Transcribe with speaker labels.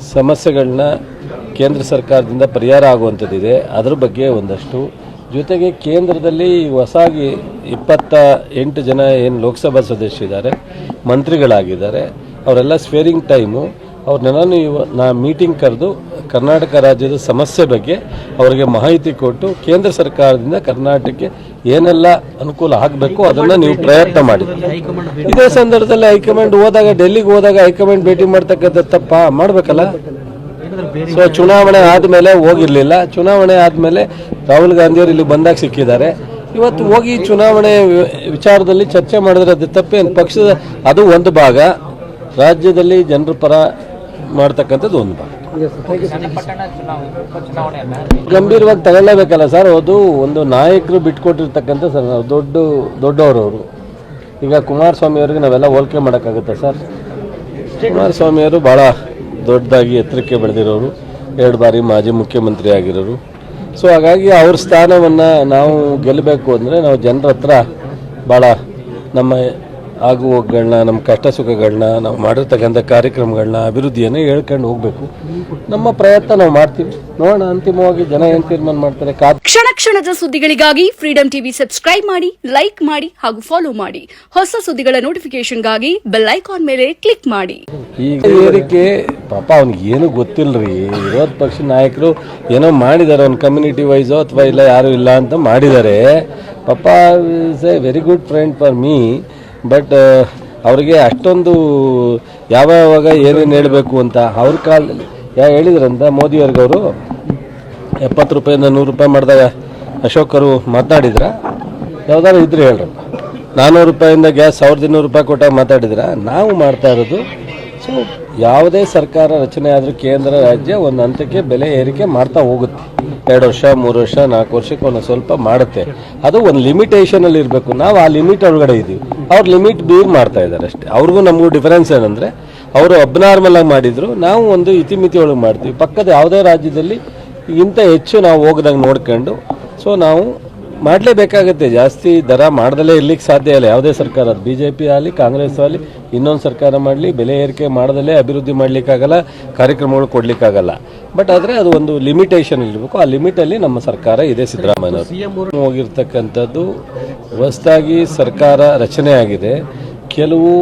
Speaker 1: ಸಮಸ್ಯೆಗಳನ್ನ ಕೇಂದ್ರ ಸರ್ಕಾರದಿಂದ ಪರಿಹಾರ ಆಗುವಂಥದ್ದಿದೆ. ಅದ್ರ ಬಗ್ಗೆ ಒಂದಷ್ಟು. ಜೊತೆಗೆ ಕೇಂದ್ರದಲ್ಲಿ ಹೊಸಾಗಿ ಇಪ್ಪತ್ತ ಎಂಟು ಜನ ಏನು ಲೋಕಸಭಾ ಸದಸ್ಯರಿದ್ದಾರೆ ಮಂತ್ರಿಗಳಾಗಿದ್ದಾರೆ. ಅವರೆಲ್ಲ ಸ್ವೇರಿಂಗ್ ಟೈಮು. ಅವ್ರನ್ನೆಲ್ಲನೂ ಇವ, ನಾ ಮೀಟಿಂಗ್ ಕರೆದು ಕರ್ನಾಟಕ ರಾಜ್ಯದ ಸಮಸ್ಯೆ ಬಗ್ಗೆ ಅವರಿಗೆ ಮಾಹಿತಿ ಕೊಟ್ಟು ಕೇಂದ್ರ ಸರ್ಕಾರದಿಂದ ಕರ್ನಾಟಕಕ್ಕೆ ಏನೆಲ್ಲ ಅನುಕೂಲ ಆಗಬೇಕು ಅದನ್ನು ನೀವು ಪ್ರಯತ್ನ ಮಾಡಿ. ಇದೇ ಸಂದರ್ಭದಲ್ಲಿ ಹೈಕಮಾಂಡ್ ಹೋದಾಗ, ಡೆಲ್ಲಿಗೆ ಹೋದಾಗ ಹೈಕಮಾಂಡ್ ಭೇಟಿ ಮಾಡ್ತಕ್ಕಂಥ ತಪ್ಪ ಮಾಡಬೇಕಲ್ಲ? ಸೊ ಚುನಾವಣೆ ಆದಮೇಲೆ ಹೋಗಿರ್ಲಿಲ್ಲ. ಚುನಾವಣೆ ಆದಮೇಲೆ ರಾಹುಲ್ ಗಾಂಧಿಯವರು ಇಲ್ಲಿ ಬಂದಾಗ ಸಿಕ್ಕಿದ್ದಾರೆ. ಇವತ್ತು ಹೋಗಿ ಚುನಾವಣೆ ವಿಚಾರದಲ್ಲಿ ಚರ್ಚೆ ಮಾಡಿದ್ರೆ ಅದು ತಪ್ಪೇನು? ಪಕ್ಷದ, ಅದು ಒಂದು ಭಾಗ. ರಾಜ್ಯದಲ್ಲಿ ಜನರ ಪರ ಮಾಡ್ತಕ್ಕಂಥದ್ದು ಒಂದು ಭಾಗ. ಗಂಭೀರವಾಗಿ ತಗೊಳ್ಳೇಬೇಕಲ್ಲ ಸರ್ ಅದು ಒಂದು ನಾಯಕರು ಬಿಟ್ಕೊಟ್ಟಿರ್ತಕ್ಕಂಥ ಸರ್ ನಾವು ದೊಡ್ಡ ದೊಡ್ಡವರು ಅವರು ಈಗ ಕುಮಾರಸ್ವಾಮಿ ಅವರಿಗೆ ನಾವೆಲ್ಲ ಹೋಲಿಕೆ ಮಾಡೋಕ್ಕಾಗುತ್ತೆ ಸರ್? ಕುಮಾರಸ್ವಾಮಿಯವರು ಭಾಳ ದೊಡ್ಡದಾಗಿ ಎತ್ತರಕ್ಕೆ ಬೆಳೆದಿರೋರು ಎರಡು ಬಾರಿ ಮಾಜಿ ಮುಖ್ಯಮಂತ್ರಿ ಆಗಿರೋರು. ಸೊ ಹಾಗಾಗಿ ಅವ್ರ ಸ್ಥಾನವನ್ನು ನಾವು ಗೆಲ್ಲಬೇಕು ಅಂದರೆ ನಾವು ಜನರ ಹತ್ರ ಭಾಳ ನಮ್ಮ ಆಗು ಹೋಗುಗಳನ್ನ ನಮ್ಮ ಕಷ್ಟ ಸುಖಗಳನ್ನ ನಾವು ಮಾಡಿರ್ತಕ್ಕಂಥ ಕಾರ್ಯಕ್ರಮಗಳನ್ನ ಅಭಿವೃದ್ಧಿಯನ್ನು ಹೇಳ್ಕೊಂಡು ಹೋಗಬೇಕು. ನಮ್ಮ ಪ್ರಯತ್ನ ನಾವು ಮಾಡ್ತೀವಿ. ನೋಡೋಣ ಅಂತಿಮವಾಗಿ ಜನ ಏನು ತೀರ್ಮಾನ ಮಾಡ್ತಾರೆ
Speaker 2: ಕ್ಷಣ ಕ್ಷಣದ ಸುದ್ದಿಗಳಿಗಾಗಿ ಫ್ರೀಡಂ ಟಿವಿ ಸಬ್ಸ್ಕ್ರೈಬ್ ಮಾಡಿ ಲೈಕ್ ಮಾಡಿ ಹಾಗೂ ಫಾಲೋ ಮಾಡಿ. ಹೊಸ ಸುದ್ದಿಗಳ ನೋಟಿಫಿಕೇಶನ್ಗಾಗಿ ಬೆಲ್ ಐಕಾನ್ ಮೇಲೆ ಕ್ಲಿಕ್ ಮಾಡಿ.
Speaker 1: ಈಗ ಏರಿಕೆ ಪಾಪ ಅವ್ನಿಗೆ ಏನು ಗೊತ್ತಿಲ್ಲರಿ ವಿರೋಧ ಪಕ್ಷ ನಾಯಕರು ಏನೋ ಮಾಡಿದ್ದಾರೆ ಅವ್ನ ಕಮ್ಯುನಿಟಿ ವೈಸೋ ಅಥವಾ ಇಲ್ಲ ಯಾರು ಇಲ್ಲ ಅಂತ ಮಾಡಿದ್ದಾರೆ ಪಾಪ is a very good friend for me but ಅವರಿಗೆ ಅಷ್ಟೊಂದು ಯಾವ ಯಾವಾಗ ಏನೇನು ಹೇಳಬೇಕು ಅಂತ ಅವ್ರ ಕಾಲದಲ್ಲಿ ಯಾ ಹೇಳಿದ್ರಂತ ಮೋದಿಯವ್ರಿಗವರು. ಎಪ್ಪತ್ತು ರೂಪಾಯಿಂದ ನೂರು ರೂಪಾಯಿ ಮಾಡಿದಾಗ ಅಶೋಕರು ಮಾತನಾಡಿದ್ರ ಯಾವ್ದಾದ್ರು ಇದ್ರೆ ಹೇಳ್ರಪ್ಪ. ನಾನ್ನೂರು ರೂಪಾಯಿಂದ ಗ್ಯಾಸ್ ಸಾವಿರದ ಇನ್ನೂರು ರೂಪಾಯಿ ಕೊಟ್ಟಾಗ ಮಾತಾಡಿದ್ರ? ನಾವು ಮಾಡ್ತಾ ಇರೋದು ಸೊ ಯಾವುದೇ ಸರ್ಕಾರ ರಚನೆ ಆದರೂ ಕೇಂದ್ರ, ರಾಜ್ಯ ಒಂದು ಹಂತಕ್ಕೆ ಬೆಲೆ ಏರಿಕೆ ಮಾಡ್ತಾ ಹೋಗುತ್ತೆ. ಎರಡು ವರ್ಷ, ಮೂರು ವರ್ಷ, ನಾಲ್ಕು ವರ್ಷಕ್ಕೆ ಒಂದು ಸ್ವಲ್ಪ ಮಾಡುತ್ತೆ. ಅದು ಒಂದು ಲಿಮಿಟೇಷನಲ್ಲಿ ಇರಬೇಕು. ನಾವು ಆ ಲಿಮಿಟ್ ಒಳಗಡೆ ಇದ್ದೀವಿ ಅವ್ರು ಲಿಮಿಟ್ ಬೀರ್ ಮಾಡ್ತಾ ಇದ್ದಾರೆ ಅಷ್ಟೇ. ಅವ್ರಿಗೂ ನಮಗೂ ಡಿಫರೆನ್ಸ್ ಏನಂದರೆ, ಅವರು ಅಬ್ನಾರ್ಮಲ್ ಆಗಿ ಮಾಡಿದ್ರು, ನಾವು ಒಂದು ಇತಿಮಿತಿ ಒಳಗೆ ಮಾಡ್ತೀವಿ. ಪಕ್ಕದ ಯಾವುದೇ ರಾಜ್ಯದಲ್ಲಿ ಇಂಥ ಹೆಚ್ಚು ನಾವು ಹೋಗದಂಗೆ ನೋಡ್ಕೊಂಡು ಸೊ ನಾವು ಮಾಡಲೇಬೇಕಾಗತ್ತೆ. ಜಾಸ್ತಿ ದರ ಮಾಡದಲ್ಲೇ ಇರ್ಲಿಕ್ಕೆ ಸಾಧ್ಯ ಇಲ್ಲ. ಯಾವುದೇ ಸರ್ಕಾರ ಅದು ಬಿ ಜೆ ಪಿ ಆಗಲಿ ಕಾಂಗ್ರೆಸ್ ಆಗಲಿ ಇನ್ನೊಂದು ಸರ್ಕಾರ ಮಾಡಲಿ ಬೆಲೆ ಏರಿಕೆ ಮಾಡದಲ್ಲೇ ಅಭಿವೃದ್ಧಿ ಮಾಡಲಿಕ್ಕಾಗಲ್ಲ ಕಾರ್ಯಕ್ರಮಗಳು ಕೊಡಲಿಕ್ಕಾಗಲ್ಲ. ಬಟ್ ಆದರೆ ಅದು ಒಂದು ಲಿಮಿಟೇಷನ್ ಇರಬೇಕು. ಆ ಲಿಮಿಟಲ್ಲಿ ನಮ್ಮ ಸರ್ಕಾರ ಇದೆ ಸಿದ್ದರಾಮಯ್ಯ ಹೋಗಿರ್ತಕ್ಕಂಥದ್ದು ಹೊಸದಾಗಿ ಸರ್ಕಾರ ರಚನೆ ಆಗಿದೆ. ಕೆಲವು